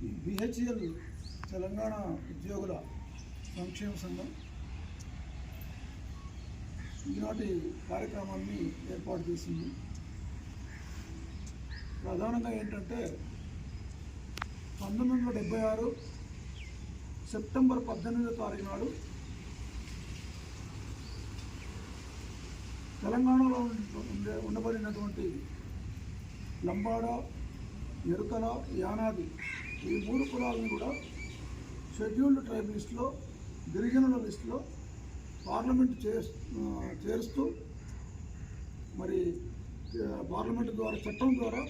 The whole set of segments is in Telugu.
బిహెచ్ఎల్ తెలంగాణ ఉద్యోగుల సంక్షేమ సంఘం ఈనాటి కార్యక్రమాన్ని ఏర్పాటు చేసింది. ప్రధానంగా ఏంటంటే పంతొమ్మిది వందల డెబ్బై ఆరు సెప్టెంబర్ పద్దెనిమిదో తారీఖు నాడు తెలంగాణలో ఉండే ఉండబడినటువంటి లంబాడ ఎరుకల యానాది ఈ మూడు కులాలను కూడా షెడ్యూల్డ్ ట్రైబ్ లిస్టులో గిరిజనుల లిస్టులో పార్లమెంట్ చేరుస్తూ మరి పార్లమెంట్ ద్వారా చట్టం ద్వారా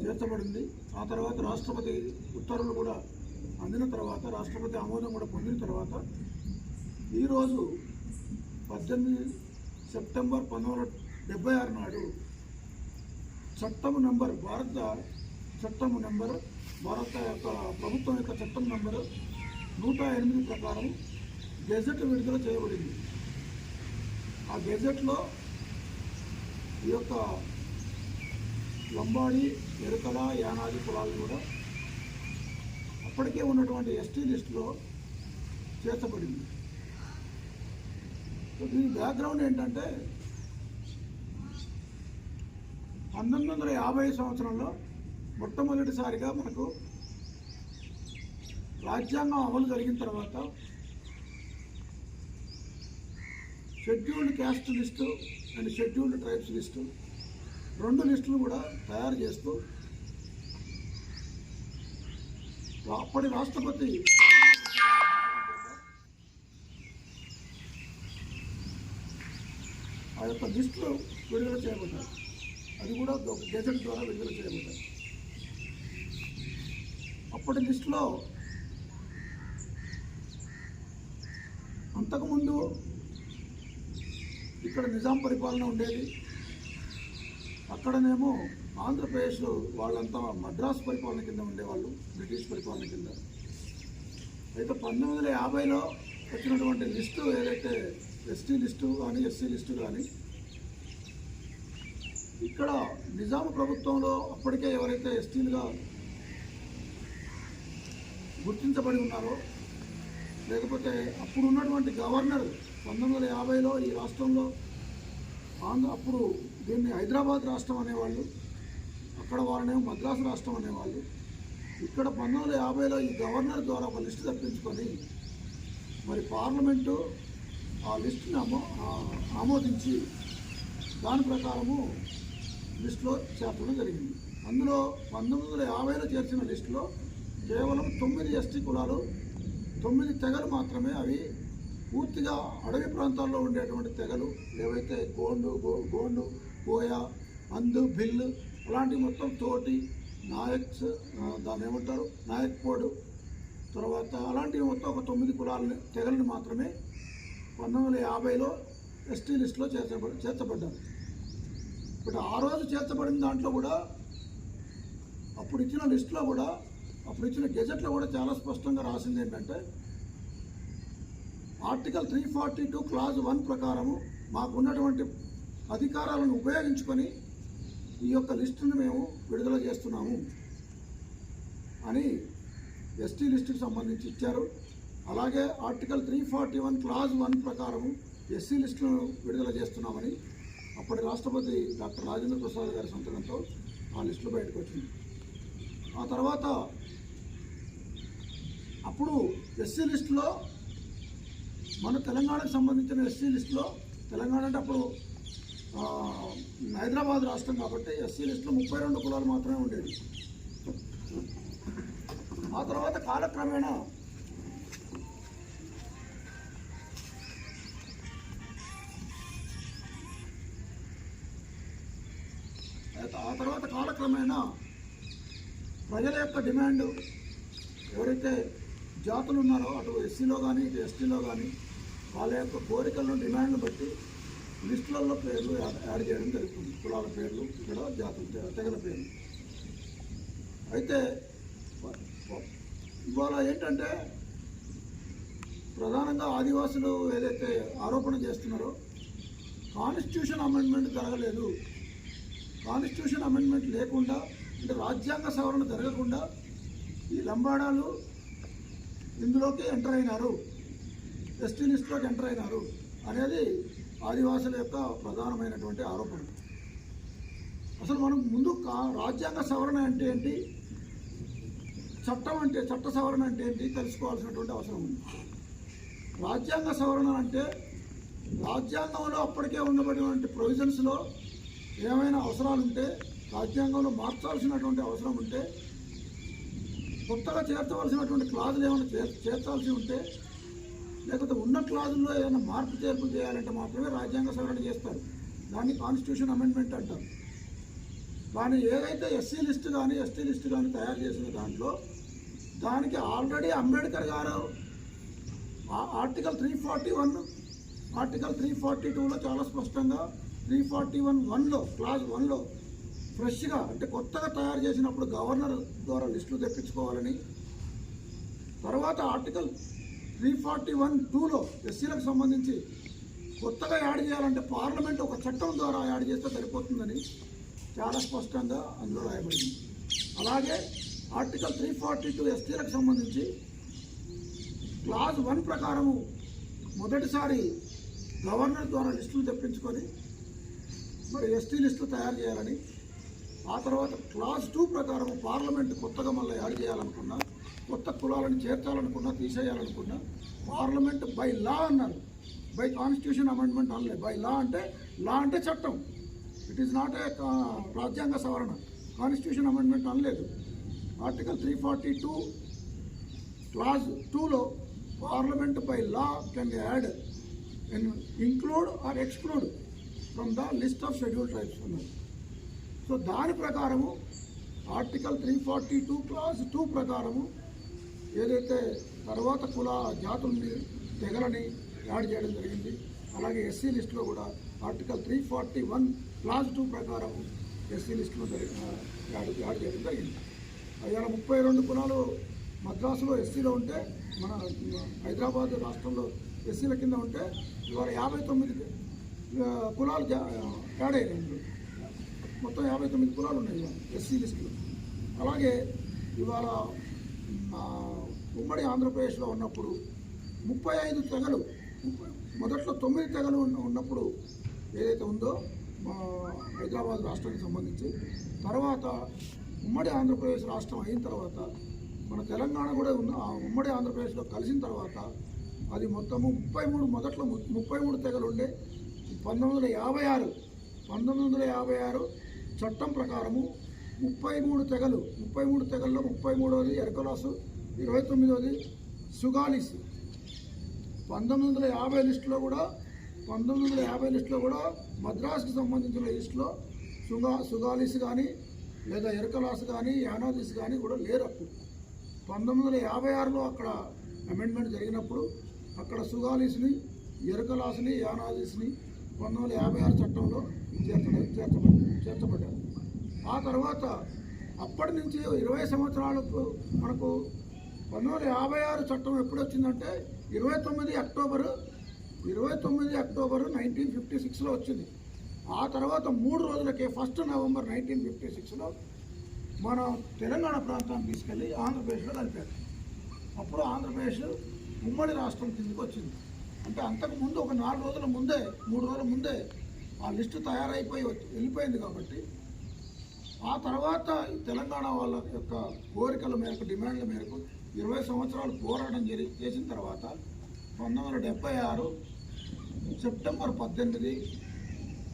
చేర్చబడింది. ఆ తర్వాత రాష్ట్రపతి ఉత్తర్వులు కూడా అందిన తర్వాత రాష్ట్రపతి ఆమోదం కూడా పొందిన తర్వాత ఈరోజు పద్దెనిమిది సెప్టెంబర్ పంతొమ్మిది వందల డెబ్బై ఆరు నాడు చట్టం నెంబర్ భారత చట్టం నెంబర్ భారత యొక్క ప్రభుత్వం యొక్క చట్టం నెంబరు నూట ఎనిమిది ప్రకారం గెజెట్ విడుదల చేయబడింది. ఆ గెజెట్లో ఈ యొక్క లంబాడి ఎరుకల యానాది కులాలు కూడా అప్పటికే ఉన్నటువంటి ఎస్టీ లిస్టులో చేర్చబడింది. దీని బ్యాక్గ్రౌండ్ ఏంటంటే పంతొమ్మిది వందల యాభై సంవత్సరంలో మొట్టమొదటిసారిగా మనకు రాజ్యాంగం అమలు జరిగిన తర్వాత scheduled caste list and scheduled tribes list రెండు లిస్టులు కూడా తయారు చేస్తూ అప్పటి రాష్ట్రపతి ఆ యొక్క లిస్టులు విడుదల చేయబడ్డారు. అది కూడా గెజెట్ ద్వారా విడుదల చేయబడ్డారు. అప్పటి లిస్టులో అంతకుముందు ఇక్కడ నిజాం పరిపాలన ఉండేది. అక్కడనేమో ఆంధ్రప్రదేశ్ వాళ్ళంతా మద్రాసు పరిపాలన కింద ఉండేవాళ్ళు బ్రిటిష్ పరిపాలన కింద. అయితే పంతొమ్మిది వందల యాభైలో వచ్చినటువంటి లిస్టు ఏదైతే ఎస్టీ లిస్టు కానీ ఎస్సీ లిస్టు కానీ ఇక్కడ నిజాం ప్రభుత్వంలో అప్పటికే ఎవరైతే ఎస్టీలుగా గుర్తించబడి ఉన్నారో? లేకపోతే అప్పుడు ఉన్నటువంటి గవర్నర్ పంతొమ్మిది వందల యాభైలో ఈ రాష్ట్రంలో ఆంధ్ర అప్పుడు దీన్ని హైదరాబాద్ రాష్ట్రం అనేవాళ్ళు అక్కడ వారనేమో మద్రాసు రాష్ట్రం అనేవాళ్ళు. ఇక్కడ పంతొమ్మిది వందల యాభైలో ఈ గవర్నర్ ద్వారా ఒక లిస్టు తప్పించుకొని మరి పార్లమెంటు ఆ లిస్టుని ఆమో ఆమోదించి దాని ప్రకారము లిస్టులో చేర్చడం జరిగింది. అందులో పంతొమ్మిది వందల యాభైలో చేర్చిన లిస్టులో కేవలం తొమ్మిది ఎస్టీ కులాలు తొమ్మిది తెగలు మాత్రమే అవి పూర్తిగా అడవి ప్రాంతాల్లో ఉండేటువంటి తెగలు ఏవైతే గోండు గో గోండు కోయ అందు బిల్లు అలాంటివి మొత్తం తోటి నాయక్స్ దాన్ని ఏమంటారు? నాయక్ పోడు తర్వాత అలాంటివి మొత్తం ఒక తొమ్మిది కులాలని తెగలను మాత్రమే పంతొమ్మిది వందల యాభైలో ఎస్టీ లిస్టులో చేర్చబడి చేర్చబడ్డారు. బట్ ఆ రోజు చేర్చబడిన దాంట్లో కూడా అప్పుడు ఇచ్చిన లిస్టులో కూడా అప్పుడు ఇచ్చిన గెజెట్లో కూడా చాలా స్పష్టంగా రాసింది ఏంటంటే article three forty two clause one ప్రకారము మాకున్నటువంటి అధికారాలను ఉపయోగించుకొని ఈ యొక్క లిస్టును మేము విడుదల చేస్తున్నాము అని ఎస్టీ లిస్టుకు సంబంధించి ఇచ్చారు. అలాగే article three forty one clause one ప్రకారము ఎస్సీ లిస్టులను విడుదల చేస్తున్నామని అప్పటి రాష్ట్రపతి డాక్టర్ రాజేంద్ర ప్రసాద్ గారి సంతకంతో ఆ లిస్టులు బయటకు వచ్చింది. ఆ తర్వాత అప్పుడు ఎస్సీ లిస్టులో మన తెలంగాణకు సంబంధించిన ఎస్సీ లిస్టులో తెలంగాణ అంటే అప్పుడు హైదరాబాద్ రాష్ట్రం కాబట్టి ఎస్సీ లిస్టులో ముప్పై రెండు కులాలు మాత్రమే ఉండేవి. ఆ తర్వాత కాలక్రమేణా అయితే ఆ తర్వాత కాలక్రమేణా ప్రజల యొక్క డిమాండ్ ఎవరైతే జాతులు ఉన్నారో అటు ఎస్సీలో కానీ ఇటు ఎస్టీలో కానీ వాళ్ళ యొక్క కోరికలను డిమాండ్ను బట్టి లిస్టులలో పేర్లు యాడ్ యాడ్ చేయడం జరుగుతుంది. కులాల పేర్లు ఇక్కడ జాతుల తెగల పేర్లు. అయితే ఇవాళ ఏంటంటే ప్రధానంగా ఆదివాసులు ఏదైతే ఆరోపణ చేస్తున్నారో కాన్స్టిట్యూషన్ అమెండ్మెంట్ జరగలేదు. కాన్స్టిట్యూషన్ అమెండ్మెంట్ లేకుండా అంటే రాజ్యాంగ సవరణ జరగకుండా ఈ లంబాడాలు ఇందులోకి ఎంటర్ అయినారు. ఎస్టీ లిస్టులోకి ఎంటర్ అయినారు అనేది ఆదివాసుల యొక్క ప్రధానమైనటువంటి ఆరోపణ. అసలు మనం ముందు రాజ్యాంగ సవరణ అంటే ఏంటి? చట్టం అంటే చట్ట సవరణ అంటే ఏంటి? తెలుసుకోవాల్సినటువంటి అవసరం ఉంది. రాజ్యాంగ సవరణ అంటే రాజ్యాంగంలో అప్పటికే ఉన్నటువంటి ప్రొవిజన్స్లో ఏమైనా అవసరాలుంటే రాజ్యాంగంలో మార్చాల్సినటువంటి అవసరం ఉంటే కొత్తగా చేర్చవలసినటువంటి క్లాజులు ఏమైనా చేర్ చేర్చాల్సి ఉంటే లేకపోతే ఉన్న క్లాజుల్లో ఏమైనా మార్పు చేర్పులు చేయాలంటే మాత్రమే రాజ్యాంగ సవరణ చేస్తారు. దాన్ని కాన్స్టిట్యూషన్ అమెండ్మెంట్ అంటారు. కానీ ఏదైతే ఎస్సీ లిస్ట్ కానీ ఎస్టీ లిస్ట్ కానీ తయారు చేసిన దాంట్లో దానికి ఆల్రెడీ అంబేద్కర్ గారు article three forty one article three forty టూలో చాలా స్పష్టంగా త్రీ ఫార్టీ వన్ వన్లో క్లాస్ వన్లో ఫ్రెష్గా అంటే కొత్తగా తయారు చేసినప్పుడు గవర్నర్ ద్వారా లిస్టులు తెప్పించుకోవాలని. తర్వాత ఆర్టికల్ త్రీ ఫార్టీ వన్ టూలో ఎస్సీలకు సంబంధించి కొత్తగా యాడ్ చేయాలంటే పార్లమెంట్ ఒక చట్టం ద్వారా యాడ్ చేస్తే సరిపోతుందని చాలా స్పష్టంగా అందులో రాయబడింది. అలాగే ఆర్టికల్ త్రీ ఫార్టీ టూ ఎస్టీలకు సంబంధించి క్లాజ్ వన్ ప్రకారము మొదటిసారి గవర్నర్ ద్వారా లిస్టులు తెప్పించుకొని మరి ఎస్టీ లిస్టు తయారు చేయాలని ఆ తర్వాత క్లాస్ టూ ప్రకారం పార్లమెంట్ కొత్తగా మళ్ళీ యాడ్ చేయాలనుకున్నా కొత్త కులాలను చేర్చాలనుకున్నా తీసేయాలనుకున్నా పార్లమెంట్ బై లా అన్నారు. బై కాన్స్టిట్యూషన్ అమెండ్మెంట్ అనలే. బై లా అంటే లా అంటే చట్టం. ఇట్ ఈస్ నాట్ ఏ రాజ్యాంగ సవరణ. కాన్స్టిట్యూషన్ అమెండ్మెంట్ అనలేదు. Article three forty two clause టూలో parliament by law can add include or exclude from the list of schedule tribes ఉన్నారు సో దాని ప్రకారము article three forty two clause two ప్రకారము ఏదైతే తర్వాత కుల జాతుల్ని తెగలని యాడ్ చేయడం జరిగింది. అలాగే ఎస్సీ లిస్టులో కూడా article three forty one clause two ప్రకారం ఎస్సీ లిస్టులో జరిగిన యాడ్ యాడ్ చేయడం జరిగింది. ఇవాళ ముప్పై రెండు కులాలు మద్రాసులో ఎస్సీలో ఉంటే మన హైదరాబాద్ రాష్ట్రంలో ఎస్సీల కింద ఉంటే ఇవాళ యాభై తొమ్మిది కులాలు జా- యాడ్ అయినాయి. మొత్తం యాభై తొమ్మిది కులాలు ఉన్నాయి ఇవాళ ఎస్సీ లిస్టులో అలాగే ఇవాళ ఉమ్మడి ఆంధ్రప్రదేశ్లో ఉన్నప్పుడు ముప్పై ఐదు తెగలు మొదట్లో తొమ్మిది తెగలు ఉన్నప్పుడు ఏదైతే ఉందో మా హైదరాబాద్ రాష్ట్రానికి సంబంధించి తర్వాత ఉమ్మడి ఆంధ్రప్రదేశ్ రాష్ట్రం అయిన తర్వాత మన తెలంగాణ కూడా ఉన్న ఆ ఉమ్మడి ఆంధ్రప్రదేశ్లో కలిసిన తర్వాత అది మొత్తము ముప్పై మూడు మొదట్లో ము- ముప్పై మూడు తెగలు ఉండే పంతొమ్మిది వందల యాభై ఆరు పంతొమ్మిది వందల యాభై ఆరు చట్టం ప్రకారము ముప్పై మూడు తెగలు ముప్పై మూడు తెగల్లో ముప్పై మూడవది ఎరకలాసు ఇరవై తొమ్మిదవది సుగాలిస్. పంతొమ్మిది వందల యాభై లిస్టులో కూడా పంతొమ్మిది వందల యాభై లిస్టులో కూడా మద్రాసుకి సంబంధించిన లిస్టులో సుగా సుగాలిస్ కానీ లేదా ఎరకలాస్ కానీ యానాదిస్ కానీ కూడా లేరు అప్పుడు. పంతొమ్మిది వందల యాభై ఆరులో అక్కడ అమెండ్మెంట్ జరిగినప్పుడు అక్కడ సుగాలిస్ని ఎరకలాస్ని యానాదిస్ని పంతొమ్మిది వందల యాభై ఆరు చట్టంలో చేర్చ చేర్చబడ్డారు ఆ తర్వాత అప్పటి నుంచి ఇరవై సంవత్సరాలకు మనకు పంతొమ్మిది వందల యాభై ఆరు చట్టం ఎప్పుడు వచ్చిందంటే ఇరవై తొమ్మిది అక్టోబరు ఇరవై తొమ్మిది అక్టోబరు నైన్టీన్ ఫిఫ్టీ సిక్స్లో వచ్చింది. ఆ తర్వాత మూడు రోజులకే ఫస్ట్ నవంబర్ నైన్టీన్ ఫిఫ్టీ సిక్స్లో మన తెలంగాణ ప్రాంతాన్ని తీసుకెళ్ళి ఆంధ్రప్రదేశ్లో కలిపారు. అప్పుడు ఆంధ్రప్రదేశ్ ఉమ్మడి రాష్ట్రం కిందకి వచ్చింది. అంటే అంతకు ముందు ఒక నాలుగు రోజుల ముందే మూడు రోజుల ముందే ఆ లిస్టు తయారైపోయి వెళ్ళిపోయింది కాబట్టి ఆ తర్వాత తెలంగాణ వాళ్ళ యొక్క కోరికల మేరకు డిమాండ్ల మేరకు ఇరవై సంవత్సరాలు పోరాటం జరి చేసిన తర్వాత పంతొమ్మిది వందల డెబ్బై ఆరు సెప్టెంబర్ పద్దెనిమిది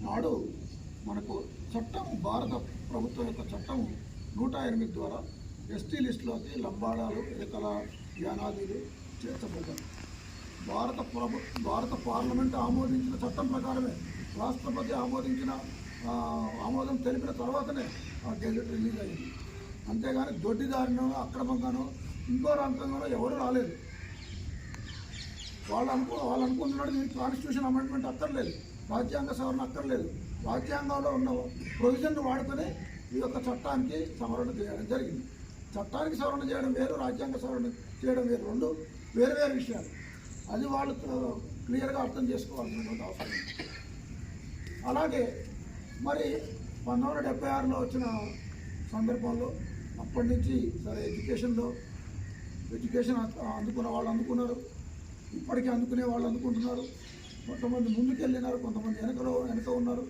నాడు మనకు చట్టం భారత ప్రభుత్వం యొక్క చట్టం నూట ఎనిమిది ద్వారా ఎస్టీ లిస్టులోకి లంబాడాలు ఎకల యానాదులు చేర్చబడ్డారు భారత ప్రభు భారత పార్లమెంట్ ఆమోదించిన చట్టం ప్రకారమే రాష్ట్రపతి ఆమోదించిన ఆమోదం తెలిపిన తర్వాతనే ఆ గెజెట్ రిలీజ్ అయింది అంతేగాని దొడ్డిదారినో అక్రమంగానో ఇంకో రంగంగానో ఎవరు రాలేదు. వాళ్ళు అనుకో వాళ్ళు అనుకుంటున్నాడు దీనికి కాన్స్టిట్యూషన్ అమెండ్మెంట్ అక్కర్లేదు రాజ్యాంగ సవరణ అక్కర్లేదు. రాజ్యాంగంలో ఉన్న ప్రొవిజన్ వాడుకొని ఈ యొక్క చట్టానికి సవరణ చేయడం జరిగింది. చట్టానికి సవరణ చేయడం వేరు రాజ్యాంగ సవరణ చేయడం వేరు. రెండు వేరు వేరు విషయాలు. అది వాళ్ళు క్లియర్గా అర్థం చేసుకోవాల్సినటువంటి అవసరం అలాగే మరి పంతొమ్మిది వందల డెబ్బై ఆరులో వచ్చిన సందర్భంలో అప్పటి నుంచి సరే ఎడ్యుకేషన్లో ఎడ్యుకేషన్ అందుకున్న వాళ్ళు అందుకున్నారు. ఇప్పటికీ అందుకునే వాళ్ళు అందుకుంటున్నారు. కొంతమంది ముందుకెళ్ళినారు కొంతమంది వెనకలో వెనక ఉన్నారు.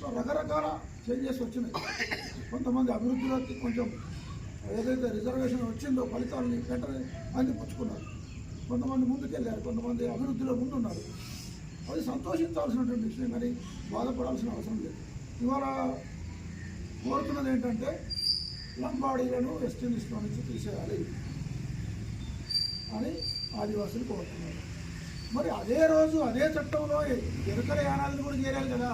సో రకరకాల చేంజెస్ వచ్చినాయి. కొంతమంది అభివృద్ధిలోకి కొంచెం ఏదైతే రిజర్వేషన్ వచ్చిందో ఫలితాలని వెంటనే అందిపుచ్చుకున్నారు. కొంతమంది ముందుకెళ్ళారు కొంతమంది అభివృద్ధిలో ముందున్నారు. అది సంతోషించాల్సినటువంటి విషయం కానీ బాధపడాల్సిన అవసరం లేదు. ఇవాళ కోరుతున్నది ఏంటంటే లంబాడీలను వెస్టిండీస్లో నుంచి తీసేయాలి అని ఆదివాసులు కోరుతున్నారు. మరి అదే రోజు అదే చట్టంలో ఎరుకల యానాదులు కూడా చేరాలి కదా.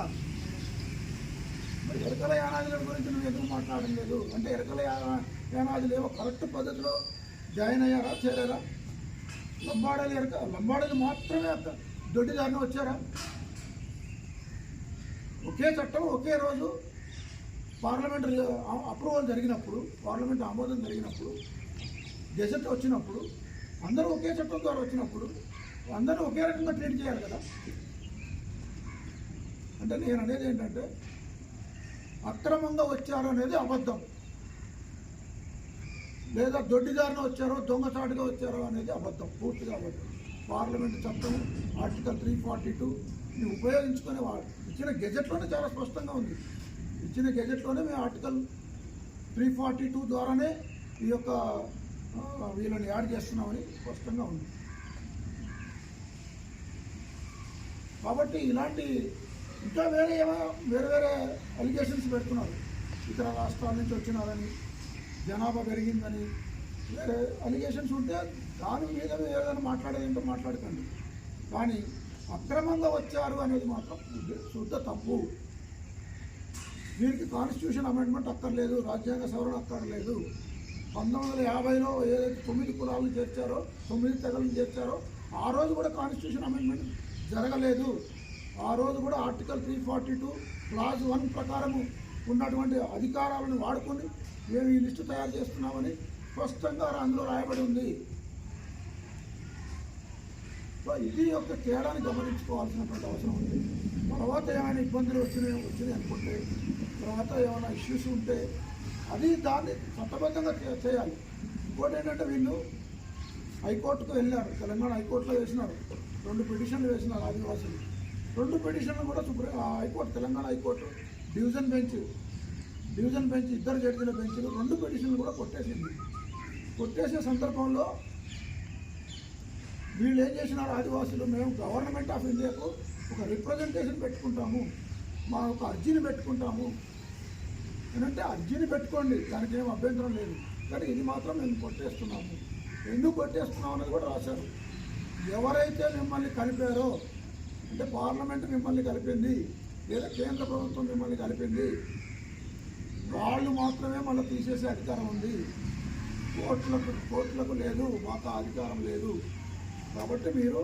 మరి ఎరుకల యానాదుల గురించి నువ్వు ఎందుకు మాట్లాడడం లేదు? అంటే ఎరుకల యానాదులు ఏమో కరెక్ట్ పద్ధతిలో జాయిన్ అయ్యారా చేరారా? లంబాడలు ఎరక లంబాడలు మాత్రమే అక్క దొడ్డిదారిన వచ్చారా? ఒకే చట్టం ఒకే రోజు పార్లమెంట్ అప్రూవల్ జరిగినప్పుడు పార్లమెంట్ ఆమోదం జరిగినప్పుడు గెజెట్ వచ్చినప్పుడు అందరూ ఒకే చట్టం ద్వారా వచ్చినప్పుడు అందరూ ఒకే రకంగా ట్రీట్ చేయాలి కదా? అంటే నేను అనేది ఏంటంటే అక్రమంగా వచ్చారు అనేది అబద్ధం. లేదా దొడ్డిదారిన వచ్చారో దొంగతాటుగా వచ్చారో అనేది అబద్ధం పూర్తిగా అబద్ధం. పార్లమెంట్ చట్టం ఆర్టికల్ త్రీ ఫార్టీ టూ ఉపయోగించుకునే వాళ్ళు ఇచ్చిన గెజెట్లోనే చాలా స్పష్టంగా ఉంది. ఇచ్చిన గెజెట్లోనే మేము ఆర్టికల్ త్రీ ఫార్టీ టూ ద్వారానే ఈ యొక్క వీళ్ళని యాడ్ చేస్తున్నామని స్పష్టంగా ఉంది. కాబట్టి ఇలాంటి ఇంకా వేరే ఏమో వేరే వేరే అలిగేషన్స్ పెడుతున్నారు. ఇతర రాష్ట్రాల నుంచి వచ్చినారని జనాభా పెరిగిందని వేరే అలిగేషన్స్ ఉంటే దాని మీద ఏదైనా మాట్లాడేది ఏంటో మాట్లాడకండి. కానీ అక్రమంగా వచ్చారు అనేది మాత్రం శుద్ధ తప్పు. దీనికి కాన్స్టిట్యూషన్ అమెండ్మెంట్ అక్కర్లేదు రాజ్యాంగ సవరణ అక్కర్లేదు. పంతొమ్మిది వందల యాభైలో ఏదైతే తొమ్మిది కులాలను చేర్చారో తొమ్మిది తెగలను చేర్చారో ఆ రోజు కూడా కాన్స్టిట్యూషన్ అమెండ్మెంట్ జరగలేదు. ఆ రోజు కూడా article three forty two clause one ప్రకారము ఉన్నటువంటి అధికారాలను వాడుకొని మేము ఈ లిస్టు తయారు చేస్తున్నామని స్పష్టంగా అందులో రాయబడి ఉంది. సో ఇది యొక్క తేడాన్ని గమనించుకోవాల్సినటువంటి అవసరం ఉంది. తర్వాత ఏమైనా ఇబ్బందులు వచ్చినాయి వచ్చినాయి అనుకుంటే తర్వాత ఏమైనా ఇష్యూస్ ఉంటే అది దాన్ని చట్టబద్ధంగా చేయాలి. ఇంకోటి ఏంటంటే వీళ్ళు హైకోర్టుకు వెళ్ళారు. తెలంగాణ హైకోర్టులో వేసినారు. రెండు పిటిషన్లు వేసినారు ఆదివాసులు. రెండు పిటిషన్లు కూడా supreme high court Telangana high court division bench division bench ఇద్దరు జడ్జిల బెంచ్లు రెండు పిటిషన్లు కూడా కొట్టేసింది. కొట్టేసే సందర్భంలో వీళ్ళు ఏం చేసినారు? ఆదివాసులు మేము గవర్నమెంట్ ఆఫ్ ఇండియాకు ఒక రిప్రజెంటేషన్ పెట్టుకుంటాము. మా ఒక అర్జీని పెట్టుకుంటాము. ఏంటంటే అర్జీని పెట్టుకోండి దానికి ఏం అభ్యంతరం లేదు. కానీ ఇది మాత్రం మేము కొట్టేస్తున్నాము. ఎందుకు కొట్టేస్తున్నాం అనేది కూడా రాశారు. ఎవరైతే మిమ్మల్ని కలిపారో అంటే పార్లమెంట్ మిమ్మల్ని కలిపింది లేదా కేంద్ర ప్రభుత్వం మిమ్మల్ని కలిపింది వాళ్ళు మాత్రమే మళ్ళీ తీసేసే అధికారం ఉంది. కోర్టులకు కోర్టులకు లేదు మాకు అధికారం లేదు. కాబట్టి మీరు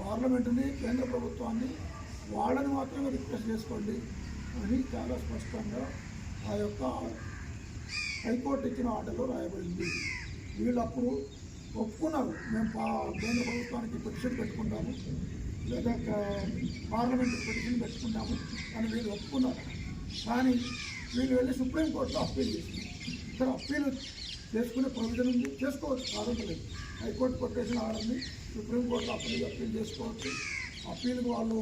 పార్లమెంటుని కేంద్ర ప్రభుత్వాన్ని వాళ్ళని మాత్రమే రిక్వెస్ట్ చేసుకోండి అని చాలా స్పష్టంగా ఆ యొక్క హైకోర్టు ఇచ్చిన ఆర్డర్లో రాయబడింది. వీళ్ళు అప్పుడు ఒప్పుకున్నారు. మేము పా కేంద్ర ప్రభుత్వానికి పిటిషన్ పెట్టుకుంటాము లేదా పార్లమెంట్ పిటిషన్ పెట్టుకుంటాము అని వీళ్ళు ఒప్పుకున్నారు. కానీ వీళ్ళు వెళ్ళి సుప్రీంకోర్టులో అప్పీల్ చేసింది. ఇక్కడ అప్పీల్ చేసుకునే ప్రొవిజన్ ఉంది. చేసుకోవచ్చు. కాదంటలేదు హైకోర్టు కొట్టేసిన ఆర్డర్ని సుప్రీంకోర్టులో అప్పీల్ అప్పీల్ చేసుకోవచ్చు. అప్పీల్కి వాళ్ళు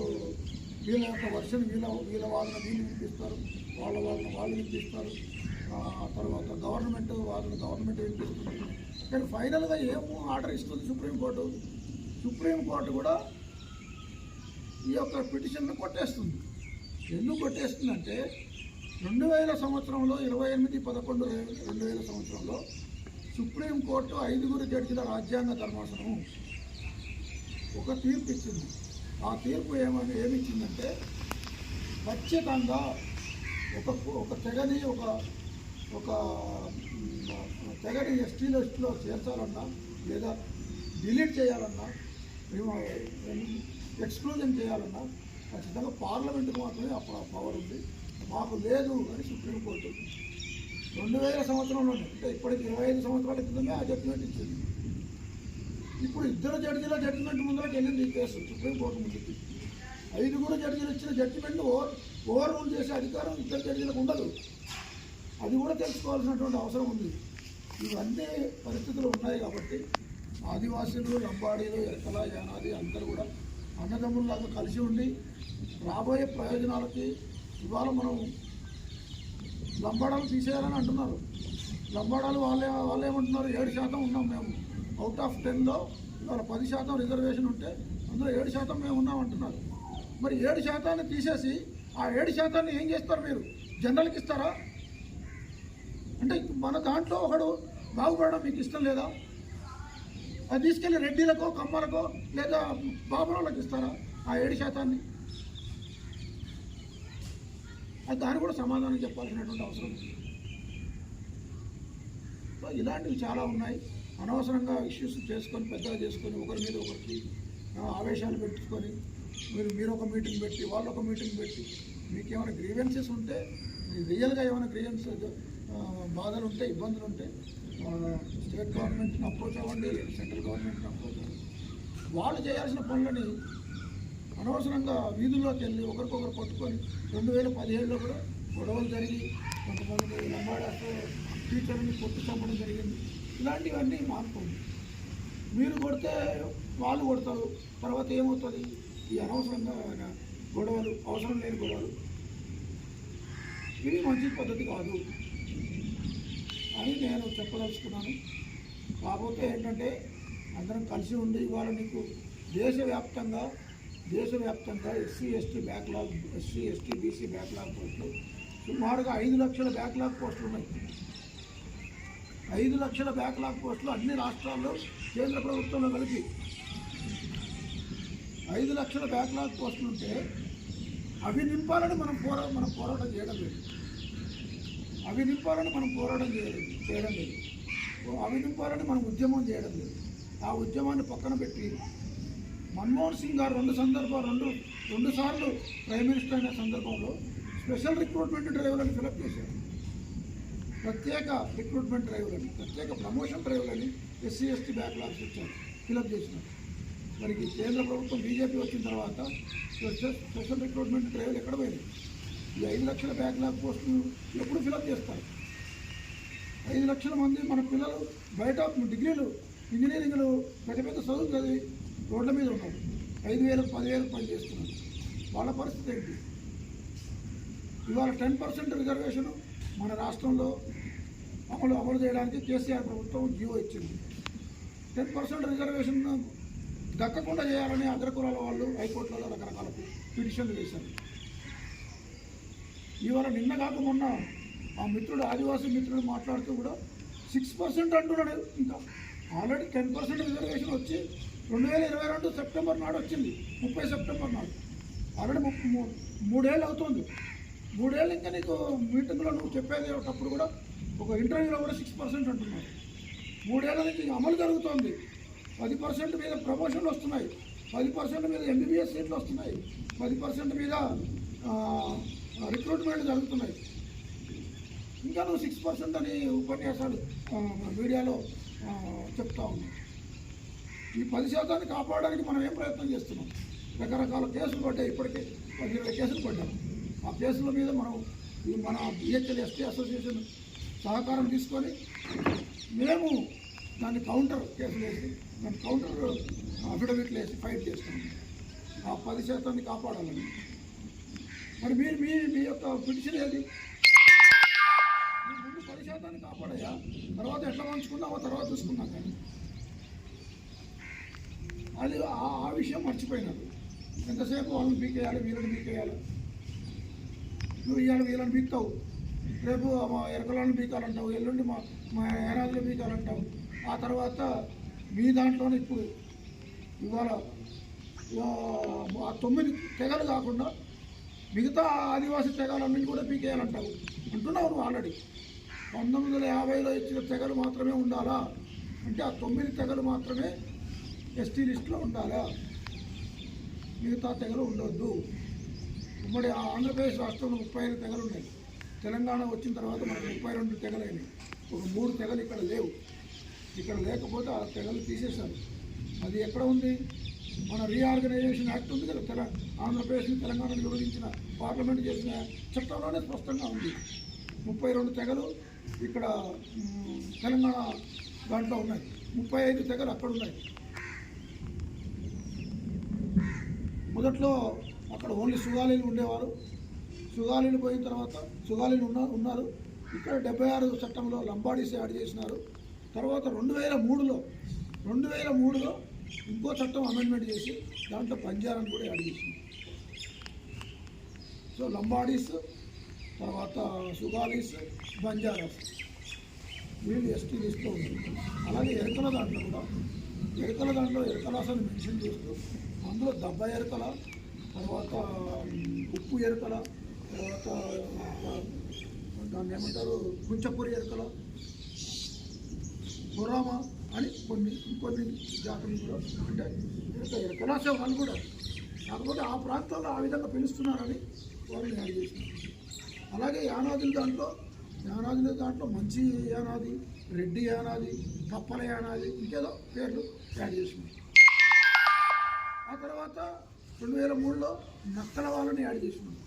వీళ్ళ యొక్క వర్షన్ వీళ్ళ వీళ్ళ వాళ్ళని వీళ్ళు వినిపిస్తారు. వాళ్ళ వాళ్ళని వాళ్ళు వినిపిస్తారు. ఆ తర్వాత గవర్నమెంట్ వాళ్ళని గవర్నమెంట్ వినిపిస్తుంది. కానీ ఫైనల్గా ఏం ఆర్డర్ ఇస్తుంది సుప్రీంకోర్టు సుప్రీంకోర్టు కూడా ఈ యొక్క పిటిషన్ను కొట్టేస్తుంది. ఎందుకు కొట్టేస్తుందంటే రెండు వేల సంవత్సరంలో ఇరవై ఎనిమిది పదకొండు రెండు వేల సంవత్సరంలో సుప్రీంకోర్టు ఐదుగురు జడ్జిల రాజ్యాంగ ధర్మాసనం ఒక తీర్పు ఇచ్చింది. ఆ తీర్పు ఏమని ఏమిచ్చిందంటే ఖచ్చితంగా ఒక ఒక తెగని ఒక ఒక తెగని ఎస్టీ లిస్టులో చేర్చాలన్నా లేదా డిలీట్ చేయాలన్నా ఎక్స్క్లూజన్ చేయాలన్నా ఖచ్చితంగా పార్లమెంట్కి మాత్రమే అప్పుడు ఆ పవర్ ఉంది. మాకు లేదు అని సుప్రీంకోర్టు. రెండు వేల సంవత్సరంలోనే అంటే ఇప్పటికి ఇరవై ఐదు సంవత్సరాల క్రితమే ఆ జడ్జిమెంట్ ఇచ్చింది. ఇప్పుడు ఇద్దరు జడ్జీల జడ్జిమెంట్ ముందరకు వెళ్ళింది కేసు సుప్రీంకోర్టు ముందుకి ఐదుగురు జడ్జీలు ఇచ్చిన జడ్జిమెంట్ ఓవర్ ఓవర్ రూల్ చేసే అధికారం ఇద్దరు జడ్జీలకు ఉండదు. అది కూడా తెలుసుకోవాల్సినటువంటి అవసరం ఉంది. ఇవన్నీ పరిస్థితులు ఉన్నాయి కాబట్టి ఆదివాసీలు లంబాడీలు ఎక్కల యానాది అందరూ కూడా అన్నదమ్ముల్లాగా కలిసి ఉండి రాబోయే ప్రయోజనాలకి ఇవాళ మనం లంబాడాలు తీసేయాలని అంటున్నారు. లంబాడాలు వాళ్ళే వాళ్ళేమంటున్నారు? ఏడు శాతం ఉన్నాం మేము. అవుట్ ఆఫ్ టెన్లో ఇవాళ పది శాతం రిజర్వేషన్ ఉంటే అందులో ఏడు శాతం మేము ఉన్నాం అంటున్నారు. మరి ఏడు శాతాన్ని తీసేసి ఆ ఏడు శాతాన్ని ఏం చేస్తారు మీరు? జనరల్కి ఇస్తారా? అంటే మన దాంట్లో ఒకడు బాగుపడడం మీకు ఇష్టం లేదా? అది తీసుకెళ్ళి రెడ్డిలకో కమ్మలకో లేదా బాబులకి ఇస్తారా ఆ ఏడు శాతాన్ని? అది దాన్ని కూడా సమాధానం చెప్పాల్సినటువంటి అవసరం ఇలాంటివి చాలా ఉన్నాయి. అనవసరంగా ఇష్యూస్ చేసుకొని పెద్దగా చేసుకొని ఒకరి మీద ఒకరికి ఆవేశాలు పెట్టుకొని మీరు మీరు ఒక మీటింగ్ పెట్టి వాళ్ళు ఒక మీటింగ్ పెట్టి మీకు ఏమైనా గ్రీవెన్సెస్ ఉంటే రియల్గా ఏమైనా గ్రీవెన్స్ బాధలు ఉంటే ఇబ్బందులు ఉంటే స్టేట్ గవర్నమెంట్ని అప్రోచ్ అవ్వండి సెంట్రల్ గవర్నమెంట్ని అప్రోచ్ అవ్వండి. వాళ్ళు చేయాల్సిన పనులని అనవసరంగా వీధుల్లోకి వెళ్ళి ఒకరికొకరు కొట్టుకొని రెండు వేల పదిహేడులో కూడా గొడవలు జరిగి కొంతమంది లంబాడాతో టీచర్ని కొట్టి చంపడం జరిగింది. ఇలాంటివన్నీ మారుతుంది మీరు కొడితే వాళ్ళు కొడతారు తర్వాత ఏమవుతుంది? ఈ అనవసరంగా గొడవలు అవసరం లేని గొడవలు. ఇవి మంచి పద్ధతి కాదు అని నేను చెప్పదలుచుకున్నాను. కాకపోతే ఏంటంటే అందరం కలిసి ఉండి ఇవాళ నీకు దేశవ్యాప్తంగా దేశవ్యాప్తంగా SC ST backlog SC ST BC backlog పోస్టులు. సుమారుగా ఐదు లక్షల బ్యాక్లాగ్ పోస్టులు ఉన్నాయి ఐదు లక్షల బ్యాక్లాగ్ పోస్టులు అన్ని రాష్ట్రాల్లో కేంద్ర ప్రభుత్వంలో కలిపి. ఐదు లక్షల బ్యాక్లాగ్ పోస్టులు ఉంటే అవి నింపాలని మనం పోరా మనం పోరాటం చేయడం లేదు. అవి నింపాలని మనం పోరాటం చేయడం చేయడం లేదు. అవి నింపాలని మనం ఉద్యమం చేయడం లేదు. ఆ ఉద్యమాన్ని పక్కన పెట్టి మన్మోహన్ సింగ్ గారు రెండు సందర్భాలు రెండు రెండు సార్లు ప్రైమ్ మినిస్టర్ అయిన సందర్భంలో స్పెషల్ రిక్రూట్మెంట్ డ్రైవర్లను ఫిలప్ చేశారు. ప్రత్యేక రిక్రూట్మెంట్ డ్రైవ్లని ప్రత్యేక ప్రమోషన్ డ్రైవ్లని ఎస్సీ ఎస్టీ బ్యాక్లాగ్స్ ఇచ్చారు ఫిలప్ చేసినారు. మనకి కేంద్ర ప్రభుత్వం బీజేపీ వచ్చిన తర్వాత స్పెషల్ స్పెషల్ రిక్రూట్మెంట్ డ్రైవ్లు ఎక్కడ పోయింది ఈ ఐదు లక్షల బ్యాక్లాగ్ పోస్టులు ఎప్పుడు ఫిలప్ చేస్తారు? ఐదు లక్షల మంది మన పిల్లలు బయట డిగ్రీలు ఇంజనీరింగ్లు పెద్ద పెద్ద చదువులు చదివి రోడ్ల మీద ఉన్నారు. ఐదు వేలకు పదివేలకు పని చేస్తున్నారు. వాళ్ళ పరిస్థితి ఏంటి? ఇవాళ టెన్ పర్సెంట్ రిజర్వేషన్ మన రాష్ట్రంలో అమలు అమలు చేయడానికి కేసీఆర్ ప్రభుత్వం జీవో ఇచ్చింది. టెన్ పర్సెంట్ రిజర్వేషన్ దక్కకుండా చేయాలని అగ్రకులాల వాళ్ళు హైకోర్టులో రకరకాల పిటిషన్లు వేశారు. ఇవాళ నిన్న కాక మొన్న ఆ మిత్రుడు ఆదివాసీ మిత్రుడు మాట్లాడుతూ కూడా సిక్స్ పర్సెంట్ అంటున్నాడు. ఇంకా ఆల్రెడీ టెన్ పర్సెంట్ రిజర్వేషన్ వచ్చి రెండు వేల ఇరవై రెండు సెప్టెంబర్ నాడు వచ్చింది. ముప్పై సెప్టెంబర్ నాడు. ఆల్రెడీ ముప్పై మూ- మూడేళ్ళు అవుతుంది. మూడేళ్ళు ఇంకా నీకు మీటింగ్లో నువ్వు చెప్పేది ఒకప్పుడు కూడా ఒక ఇంటర్వ్యూలో కూడా సిక్స్ పర్సెంట్ అంటున్నారు. మూడేళ్ళ నుంచి అమలు జరుగుతోంది. పది పర్సెంట్ మీద ప్రమోషన్లు వస్తున్నాయి. పది పర్సెంట్ మీద ఎంబీబీఎస్ సీట్లు వస్తున్నాయి. పది పర్సెంట్ మీద రిక్రూట్మెంట్ జరుగుతున్నాయి. ఇంకా నువ్వు సిక్స్ పర్సెంట్ అని ఉపన్యాసాలు మీడియాలో చెప్తా ఉన్నావు. ఈ పది శాతాన్ని కాపాడడానికి మనం ఏం ప్రయత్నం చేస్తున్నాం? రకరకాల కేసులు పడ్డాయి ఇప్పటికే. పది ఇరవై కేసులు పడ్డాం ఆ కేసుల మీద మనం ఈ మన బిహెచ్ఎల్ ఎస్టీ అసోసియేషన్ సహకారం తీసుకొని మేము దాన్ని కౌంటర్ కేసులు వేసి దాన్ని కౌంటర్ అఫిడవిట్లు వేసి ఫైట్ చేస్తున్నాం ఆ పది శాతాన్ని కాపాడాలని. మరి మీరు మీ మీ యొక్క పిటిషన్ ఏది? మీరు ముందు పది శాతాన్ని కాపాడయా తర్వాత ఎట్లా పంచుకుందామో తర్వాత చూసుకున్నాం కానీ. అది ఆ ఆ విషయం మర్చిపోయినారు. ఎంతసేపు వాళ్ళని పీకేయాలి వీళ్ళని పీకేయాలి? నువ్వు ఇవాళ వీళ్ళని పీక్తావు. రేపు మా ఎరకలను పీకాలంటావు ఎల్లుండి మా మా ఏరాదులు పీకాలంటావు. ఆ తర్వాత మీ దాంట్లోనే ఇప్పుడు ఇవాళ ఆ, ఆ తొమ్మిది తెగలు కాకుండా మిగతా ఆదివాసీ తెగలన్నింటి కూడా పీకేయాలంటావు. అంటున్నావు నువ్వు ఆల్రెడీ. పంతొమ్మిది వందల యాభైలో ఇచ్చిన తెగలు మాత్రమే ఉండాలా? అంటే ఆ తొమ్మిది తెగలు మాత్రమే ఎస్టీ లిస్టులో ఉండాలా? మిగతా తెగలు ఉండొద్దు. ఉమ్మడి ఆంధ్రప్రదేశ్ రాష్ట్రంలో ముప్పై ఐదు తెగలు ఉన్నాయి. తెలంగాణ వచ్చిన తర్వాత మనకు ముప్పై రెండు తెగలైనవి. ఒక మూడు తెగలు ఇక్కడ లేవు. ఇక్కడ లేకపోతే ఆ తెగలు తీసేశారు. అది ఎక్కడ ఉంది? మన రీఆర్గనైజేషన్ యాక్ట్ ఉంది కదా తెలంగాణ ఆంధ్రప్రదేశ్ని తెలంగాణను విభజించిన పార్లమెంట్ చేసిన చట్టంలోనే స్పష్టంగా ఉంది. ముప్పై రెండు తెగలు ఇక్కడ తెలంగాణ దాంట్లో ఉన్నాయి. ముప్పై ఐదు తెగలు అక్కడ ఉన్నాయి. మొదట్లో అక్కడ ఓన్లీ సుగాలీలు ఉండేవారు. సుగాలీలు పోయిన తర్వాత సుగాలీలు ఉన్న ఉన్నారు. ఇక్కడ డెబ్బై ఆరు చట్టంలో లంబాడీస్ యాడ్ చేసినారు. తర్వాత రెండు వేల మూడులో రెండు వేల మూడులో ఇంకో చట్టం అమెండ్మెంట్ చేసి దాంట్లో పంజారాన్ని కూడా యాడ్ చేసింది. సో లంబాడీస్ తర్వాత సుగాలీస్ బంజారాస్ వీళ్ళు ఎస్టీ లిస్ట్లో ఉన్నారు. అలాగే ఎరకల దాంట్లో కూడా ఎరకల దాంట్లో ఎరకలాసని మెన్షన్ చేస్తూ అందులో దెబ్బ ఎరకల తర్వాత ఉప్పు ఎరకల దాన్ని ఏమంటారు కుంచపూరి ఎరుకల. బొరామ అని కొన్ని ఇంకొన్ని జాతులు కూడా అంటే ఎరక ఎరకలాసే వాళ్ళు కూడా. కాకపోతే ఆ ప్రాంతంలో ఆ విధంగా పిలుస్తున్నారని వాళ్ళని యాడ్ చేసినారు అలాగే యానాదుల దాంట్లో యానాదుల దాంట్లో మంచి యానాది రెడ్డి యానాది కప్పల యానాది ఇంకేదో పేర్లు యాడ్ చేసినారు ఆ తర్వాత రెండు వేల మూడులో నక్కల వాళ్ళని యాడ్ చేసినారు